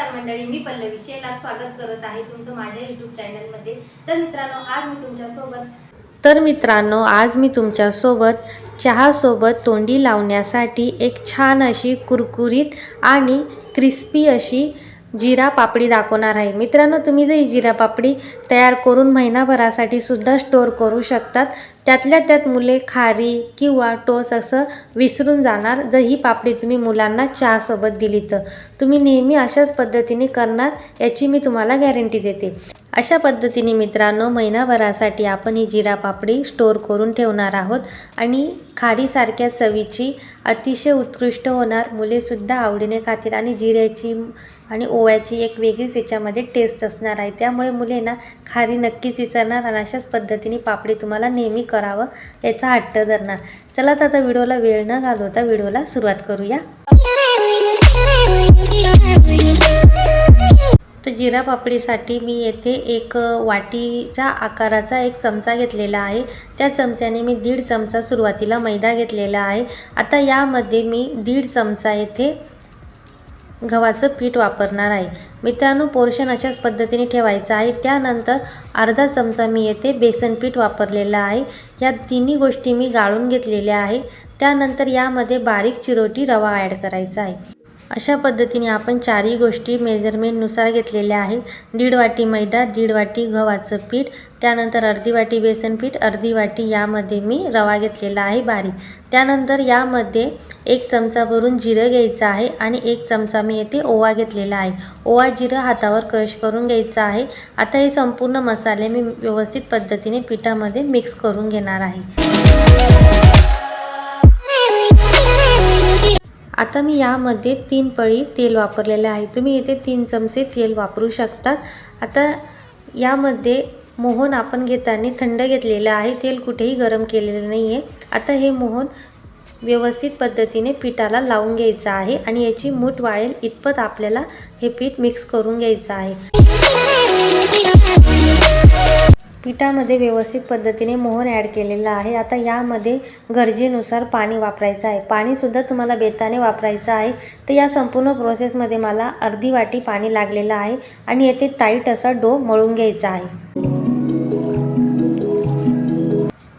नमस्कार मंडळी मी पल्लवी शेलार स्वागत करत आहे तुमचं माझ्या यूट्यूब चॅनलमध्ये तर मित्रांनो आज मी तुमच्यासोबत तर मित्रांनो आज मी तुमच्यासोबत चहासोबत तोंडी लावण्यासाठी एक छान अशी कुरकुरीत आणि क्रिस्पी अशी जिरा पापडी दाखवणार आहे. मित्रांनो तुम्ही जर ही जिरा पापडी तयार करून महिनाभरासाठी सुद्धा स्टोअर करू शकतात. त्यातल्या त्यात मुले खारी किंवा टोस असं विसरून जाणार. जर ही पापडी तुम्ही मुलांना चहासोबत दिली तर. तुम्ही नेहमी अशाच पद्धतीने करणार याची मी तुम्हाला गॅरंटी देते. अशा पद्धतीने मित्रांनो महिनाभरासाठी आपण ही जिरा पापडी स्टोअर करून ठेवणार आहोत. आणि खारीसारख्या चवीची अतिशय उत्कृष्ट होणार. मुलेसुद्धा आवडीने खातील. आणि जिऱ्याची आणि ओव्याची एक वेगळीच याच्यामध्ये टेस्ट असणार आहे. त्यामुळे मुले ना खारी नक्कीच विचारणार आणि अशाच पद्धतीने पापडी तुम्हाला नेहमी करावं याचा हट्ट धरणार. चला तर आता व्हिडिओला वेळ न घालवता व्हिडिओला सुरुवात करूया. तर जिरा पापडीसाठी मी येथे एक वाटीच्या आकाराचा एक चमचा घेतलेला आहे. त्या चमच्याने मी दीड चमचा सुरुवातीला मैदा घेतलेला आहे. आता यामध्ये मी दीड चमचा येथे गव्हाचं पीठ वापरणार आहे. मित्रांनो पोर्शन अशाच पद्धतीने ठेवायचं आहे. त्यानंतर अर्धा चमचा मी येथे बेसन पीठ वापरलेलं आहे. या तिन्ही गोष्टी मी गाळून घेतलेल्या आहे. त्यानंतर यामध्ये बारीक चिरोटी रवा ॲड करायचा आहे. अशा पद्धतीने आपण चारही गोष्टी मेजरमेंटनुसार घेतलेल्या आहे दीड वाटी मैदा दीड वाटी गव्हाचं पीठ त्यानंतर अर्धी वाटी बेसन पीठ अर्धी वाटी यामध्ये मी रवा घेतलेला आहे बारीक. त्यानंतर यामध्ये एक चमचा भरून जिरं घ्यायचं आहे आणि एक चमचा मी येथे ओवा घेतलेला आहे. ओवा जिरं हातावर क्रश करून घ्यायचं आहे. आता हे संपूर्ण मसाले मी व्यवस्थित पद्धतीने पिठामध्ये मिक्स करून घेणार आहे. आता मी यामध्ये तीन पळी तेल वापरलेलं आहे. तुम्ही इथे तीन चमचे तेल वापरू शकतात. आता यामध्ये मोहन आपण घेताना थंड घेतलेलं आहे. तेल कुठेही गरम केलेलं नाही आहे आता हे मोहन व्यवस्थित पद्धतीने पिठाला लावून घ्यायचं आहे आणि याची मूठ वाळेल इतपत आपल्याला हे पीठ मिक्स करून घ्यायचं आहे. पिठामध्ये व्यवस्थित पद्धतीने मोहन ॲड केलेलं आहे. आता यामध्ये गरजेनुसार पाणी वापरायचं आहे. पाणीसुद्धा तुम्हाला बेताने वापरायचं आहे. तर या संपूर्ण प्रोसेसमध्ये मला अर्धी वाटी पाणी लागलेलं आहे आणि येथे टाईट असा डो मळून घ्यायचा आहे.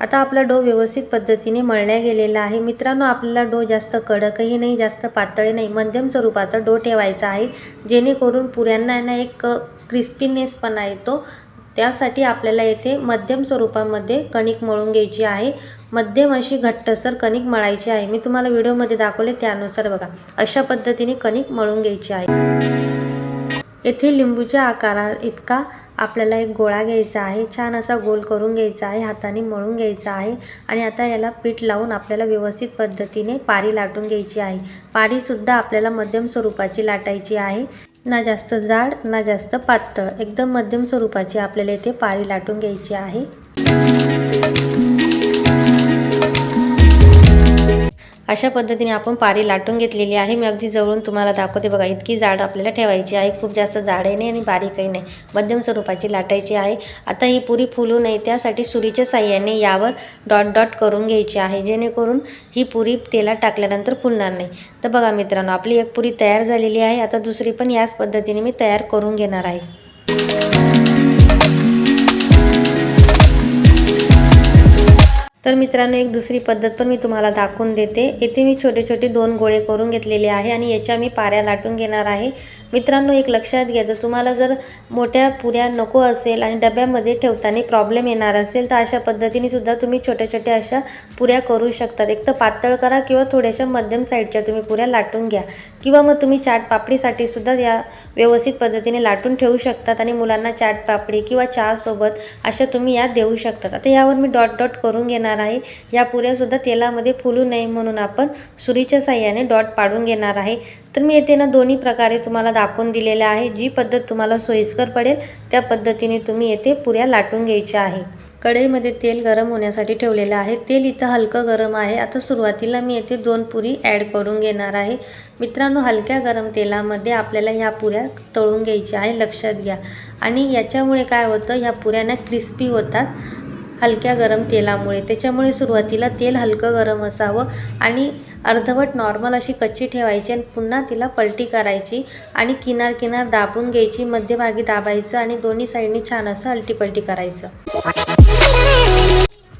आता आपला डो व्यवस्थित पद्धतीने मळल्या गेलेला आहे. मित्रांनो आपल्याला डो जास्त कडकही नाही जास्त पातळही नाही मध्यम स्वरूपाचा डो ठेवायचा आहे. जेणेकरून पुऱ्यांना ना एक क्रिस्पीनेसपणा येतो त्यासाठी आपल्याला येथे मध्यम स्वरूपामध्ये कणिक मळून घ्यायची आहे. मध्यम अशी घट्टसर कणिक मळायची आहे. मी तुम्हाला व्हिडिओमध्ये दाखवले त्यानुसार बघा. अशा पद्धतीने कणिक मळून घ्यायची आहे. येथे लिंबूच्या आकारा इतका आपल्याला एक गोळा घ्यायचा आहे. छान असा गोल करून घ्यायचा आहे. हाताने मळून घ्यायचा आहे. आणि आता याला पीठ लावून आपल्याला व्यवस्थित पद्धतीने पारी लाटून घ्यायची आहे. पारीसुद्धा आपल्याला मध्यम स्वरूपाची लाटायची आहे. ना जास्त जाड ना जास्त पातळ. एकदम मध्यम स्वरूपाची आपल्याला इथे पारी लाटून घ्यायची आहे. अशा पद्धतीने आपण पारी लाटून घेतलेली आहे. मी अगदी जवळून तुम्हाला दाखवते बघा इतकी जाड आपल्याला ठेवायची आहे. खूप जास्त जाडही नाही आणि बारीकही नाही. मध्यम स्वरूपाची लाटायची आहे. आता ही पुरी फुलू नये त्यासाठी सुरीच्या साह्याने यावर डॉट डॉट करून घ्यायची आहे. जेणेकरून ही पुरी तेलात टाकल्यानंतर फुलणार नाही. तर बघा मित्रांनो आपली एक पुरी तयार झालेली आहे. आता दुसरी पण याच पद्धतीने मी तयार करून घेणार आहे. तर मित्रांनो एक दुसरी पद्धत पण मी तुम्हाला दाखवून देते. येथे मी छोटे छोटे दोन गोळे करून घेतलेले आहे आणि याच्या मी पाऱ्या लाटून घेणार आहे. मित्रांनो एक लक्षात घ्या जर तुम्हाला जर मोठ्या पुऱ्या नको असेल आणि डब्यामध्ये ठेवताना प्रॉब्लेम येणार असेल तर अशा पद्धतीने सुद्धा तुम्ही छोट्या छोट्या अशा पुऱ्या करू शकतात. एक तर पातळ करा किंवा थोड्याशा मध्यम साईडच्या तुम्ही पुऱ्या लाटून घ्या. किंवा मग तुम्ही चाट पापडीसाठी सुद्धा या व्यवस्थित पद्धतीने लाटून ठेवू शकतात आणि मुलांना चाट पापडी किंवा चहासोबत अशा तुम्ही या देऊ शकतात. आता यावर मी डॉट डॉट करून घेणार आहे. या पुऱ्यासुद्धा तेलामध्ये फुलू नये म्हणून आपण सुरीच्या साह्याने डॉट पाडून घेणार आहे. तर मी येथे ना दोन्ही प्रकारे तुम्हाला दाखवून दिलेल्या आहे. जी पद्धत तुम्हाला सोयीस्कर पडेल त्या पद्धतीने तुम्ही येथे पुऱ्या लाटून घ्यायच्या आहे. कढईमध्ये तेल गरम होण्यासाठी ठेवलेलं आहे. तेल इथं हलकं गरम आहे. आता सुरुवातीला मी येथे दोन पुरी ॲड करून घेणार आहे. मित्रांनो हलक्या गरम तेलामध्ये आपल्याला ह्या पुऱ्या तळून घ्यायच्या आहे. लक्षात घ्या. आणि याच्यामुळे काय होतं ह्या पुऱ्यांना क्रिस्पी होतात. हलक्या गरम तेलामुळे. त्याच्यामुळे सुरुवातीला तेल हलकं गरम असावं आणि अर्धवट नॉर्मल अशी कच्ची ठेवायची आणि पुन्हा तिला पलटी करायची आणि किनार किनार दाबून घ्यायची मध्यभागी दाबायचं आणि दोन्ही साईडनी छान असं अलटीपलटी करायचं.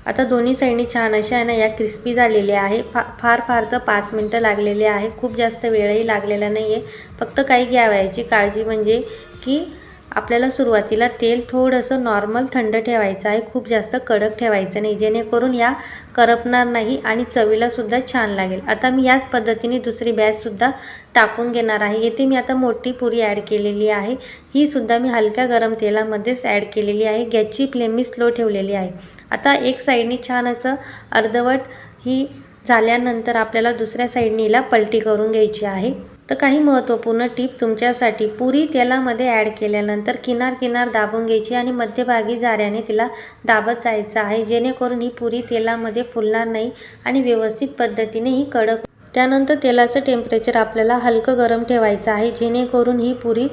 आता दोन्ही साईडनी छान अशा आहे ना या क्रिस्पी झालेल्या आहे. फा फार फार तर पाच मिनटं लागलेले आहे. खूप जास्त वेळही लागलेला नाही आहे फक्त काही घ्यावायची काळजी म्हणजे की आपल्याला सुरुवातीला तेल थोडंसं नॉर्मल थंड ठेवायचं आहे. खूप जास्त कडक ठेवायचं नाही. जेणेकरून या करपणार नाही आणि चवीलासुद्धा छान लागेल. आता मी याच पद्धतीने दुसरी बॅचसुद्धा टाकून घेणार आहे. येथे मी आता मोठी पुरी ॲड केलेली आहे. ही सुद्धा मी हलक्या गरम तेलामध्येच ॲड केलेली आहे. गॅसची फ्लेम मी स्लो ठेवलेली आहे. आता एक साईडने छान असं अर्धवट ही झाल्यानंतर आपल्याला दुसऱ्या साईडनीला पलटी करून घ्यायची आहे. तर काही महत्त्वपूर्ण टीप तुमच्यासाठी. पुरी तेलामध्ये ॲड केल्यानंतर किनार किनार दाबून घ्यायची आणि मध्यभागी जाऱ्याने तिला दाबत जायचं आहे. जेणेकरून ही पुरी तेलामध्ये फुलणार नाही आणि व्यवस्थित पद्धतीने ही कडक त्यानंतर तेलाचं टेम्परेचर आपल्याला हलकं गरम ठेवायचं आहे. जेणेकरून ही पुरी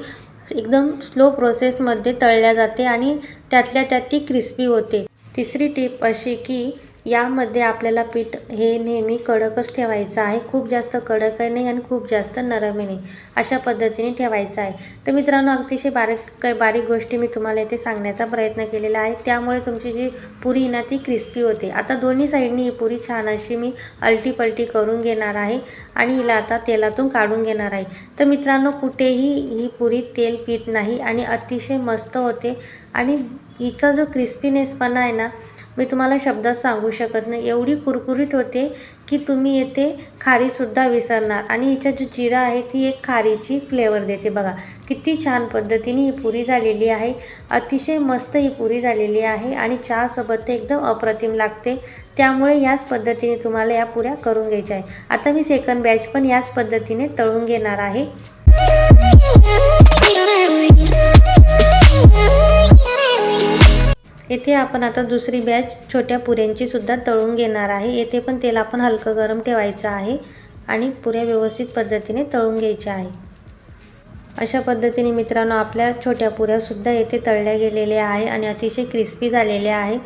एकदम स्लो प्रोसेसमध्ये तळल्या जाते आणि त्यातल्या त्यात ती क्रिस्पी होते. तिसरी टीप अशी की यामध्ये आपल्याला पीठ हे नेहमी कडकच ठेवायचं आहे. खूप जास्त कडकही नाही आणि खूप जास्त नरमही नाही. अशा पद्धतीने ठेवायचं आहे. तर मित्रांनो अतिशय बारीक काही बारीक गोष्टी मी तुम्हाला इथे सांगण्याचा प्रयत्न केलेला आहे. त्यामुळे तुमची जी पुरी ना ती क्रिस्पी होते. आता दोन्ही साईडनी ही पुरी छान अशी मी अलटी पलटी करून घेणार आहे आणि हिला आता तेलातून काढून घेणार आहे. तर मित्रांनो कुठेही ही पुरी तेल पित नाही आणि अतिशय मस्त होते. आणि हिचा जो क्रिस्पीनेसपणा आहे ना मी तुम्हाला शब्दात सांगू शकत नाही. एवढी कुरकुरीत होते की तुम्ही येथे खारीसुद्धा विसरणार. आणि हिच्या जो जिरा आहे ती एक खारीची फ्लेवर देते बघा. किती छान पद्धतीने ही पुरी झालेली आहे. अतिशय मस्त ही पुरी झालेली आहे आणि चहासोबत ते एकदम अप्रतिम लागते. त्यामुळे याच पद्धतीने तुम्हाला या पुऱ्या करून घ्यायच्या आहे आता मी सेकंड बॅच पण याच पद्धतीने तळून घेणार आहे. येथे आपण आता दुसरी बॅच छोट्या पुऱ्यांची सुद्धा तळून घेणार आहे. येथे पण तेल आपण हलकं गरम ठेवायचं आहे आणि पुऱ्या व्यवस्थित पद्धतीने तळून घ्यायच्या आहे. अशा पद्धतीने मित्रांनो आपल्या छोट्या पुऱ्यासुद्धा येथे तळल्या गेलेल्या आहे आणि अतिशय क्रिस्पी झालेल्या आहे.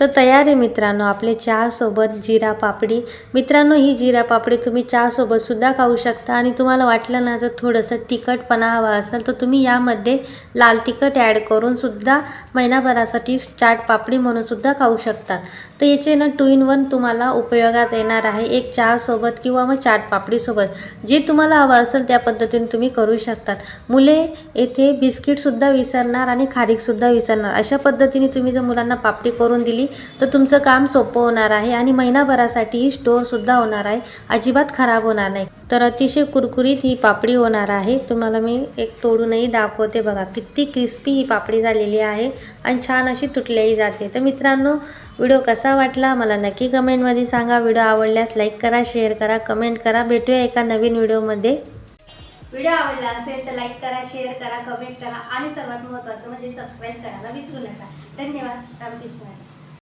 तर तयार आहे मित्रांनो आपले चहासोबत जिरा पापडी. मित्रांनो ही जिरा पापडी तुम्ही चहासोबत सुद्धा खाऊ शकता आणि तुम्हाला वाटलं ना जर थोडंसं तिखटपणा हवा असेल तर तुम्ही यामध्ये लाल तिखट ॲड करून सुद्धा महिनाभरासाठी चाट पापडी म्हणून सुद्धा खाऊ शकतात तर याचे ना टू इन वन तुम्हाला उपयोगात येणार आहे एक चहासोबत किंवा मग चाट पापडीसोबत जे तुम्हाला हवं असेल त्या पद्धतीने तुम्ही करू शकतात. मुले येथे बिस्किटसुद्धा विसरणार आणि खारीकसुद्धा विसरणार. अशा पद्धतीने तुम्ही जर मुलांना पापडी करून दिली तर तुमचं काम सोपं होणार आहे आणि महिनाभरासाठी ही स्टोअरसुद्धा होणार आहे. अजिबात खराब होणार नाही. तर अतिशय कुरकुरीत ही पापडी होणार आहे. तुम्हाला मी एक तोडूनही दाखवते बघा. किती क्रिस्पी ही पापडी झालेली आहे आणि छान अशी तुटल्याही जाते. तर मित्रांनो व्हिडिओ कसा वाटला मला नक्की कमेंटमध्ये सांगा. व्हिडिओ आवडल्यास लाईक करा शेअर करा कमेंट करा. भेटूया एका नवीन व्हिडिओमध्ये. व्हिडिओ आवडला असेल तर लाईक करा शेअर करा कमेंट करा. आणि सर्वात महत्त्वाचं म्हणजे सबस्क्राईब करायला विसरू नका. धन्यवाद. रामकृष्ण.